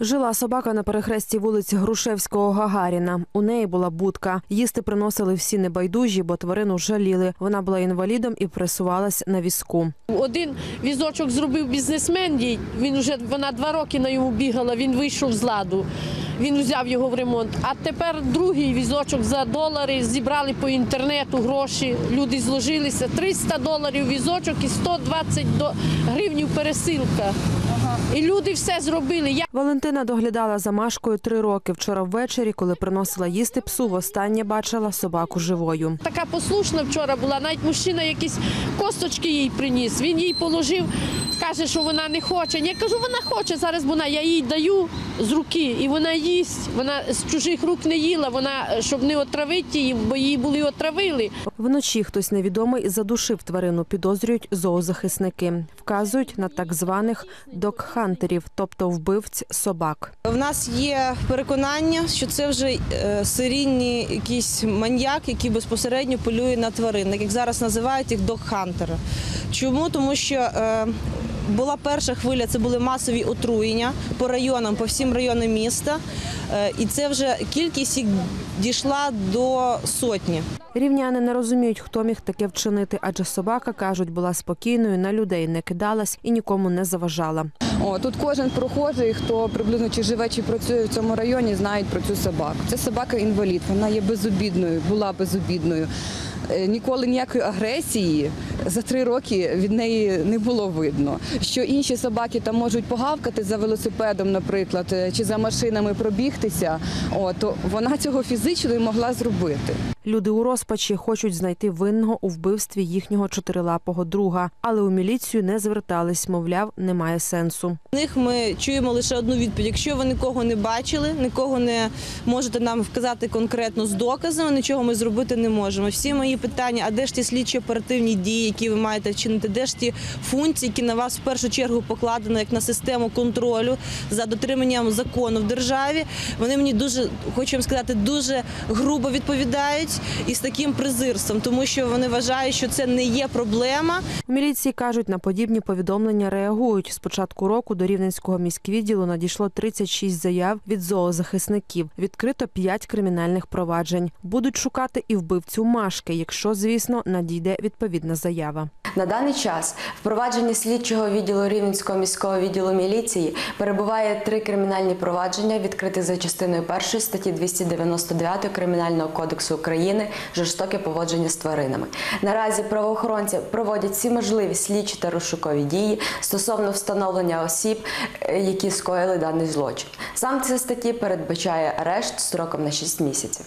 Жила собака на перехресті вулиць Грушевського Гагаріна. У неї була будка. Їсти приносили всі небайдужі, бо тварину жаліли. Вона була інвалідом і пересувалась на візку. Один візочок зробив бізнесмен. Він вже вона два роки на йому бігала. Він вийшов з ладу. Він взяв його в ремонт. А тепер другий візочок за долари зібрали по інтернету гроші. Люди зложилися. 300 доларів візочок і 120 до... гривнів пересилка. І люди все зробили. Я Валентина доглядала за Машкою три роки. Вчора ввечері, коли приносила їсти псу, востаннє бачила собаку живою. така послушна вчора була. Навіть мужчина якісь косточки їй приніс. Він їй положив, каже, що вона не хоче. Я кажу, вона хоче. Зараз вона я їй даю з руки, і вона їсть. Вона з чужих рук не їла. Вона щоб не отравити її, бо її були отравили. Вночі хтось невідомий задушив тварину, підозрюють зоозахисники. Вказують на так званих док-хантерів, тобто вбивць собак. В нас є переконання, що це вже е, серійний якийсь маньяк, який безпосередньо полює на тварин, як зараз називають їх док-хантери. Чому? Тому що е, була перша хвиля, це були масові отруєння по районам, по всім районам міста. Е, і це вже кількість їх дійшла до сотні. Рівняни не розуміють, хто міг таке вчинити, адже собака, кажуть, була спокійною, на людей не кидалась і нікому не заважала. О, тут кожен прохожий, хто приблизно чи живе, чи працює в цьому районі, знають про цю собаку. Це собака інвалід, вона є безобідною, була безобідною. Е, Ніколи ніякої агресії за три роки від неї не було видно. Що інші собаки там можуть погавкати за велосипедом, наприклад, е, чи за машинами пробігтися, о, то вона цього фізично не могла зробити. Люди у розпачі хочуть знайти винного у вбивстві їхнього чотирилапого друга, але у міліцію не звертались, мовляв, немає сенсу. В них ми чуємо лише одну відповідь. Якщо ви нікого не бачили, нікого не можете нам вказати конкретно з доказами, нічого ми зробити не можемо. Всі мої питання, а де ж ті слідчі оперативні дії, які ви маєте вчинити, де ж ті функції, які на вас в першу чергу покладено як на систему контролю за дотриманням закону в державі. Вони мені дуже хочу вам сказати, дуже грубо відповідають і з таким презирством, тому що вони вважають, що це не є проблема. У міліції кажуть, на подібні повідомлення реагують. З початку року до Рівненського міськвідділу надійшло 36 заяв від зоозахисників. Відкрито 5 кримінальних проваджень. Будуть шукати і вбивцю Машки, якщо, звісно, надійде відповідна заява. На даний час в провадженні слідчого відділу Рівненського міського відділу міліції перебуває три кримінальні провадження, відкриті за частиною першої статті 299 Кримінального кодексу України жорстоке поводження з тваринами. Наразі правоохоронці проводять всі можливі слідчі та розшукові дії стосовно встановлення осіб, е, які скоїли даний злочин. Сам ці статті передбачає арешт строком на 6 місяців.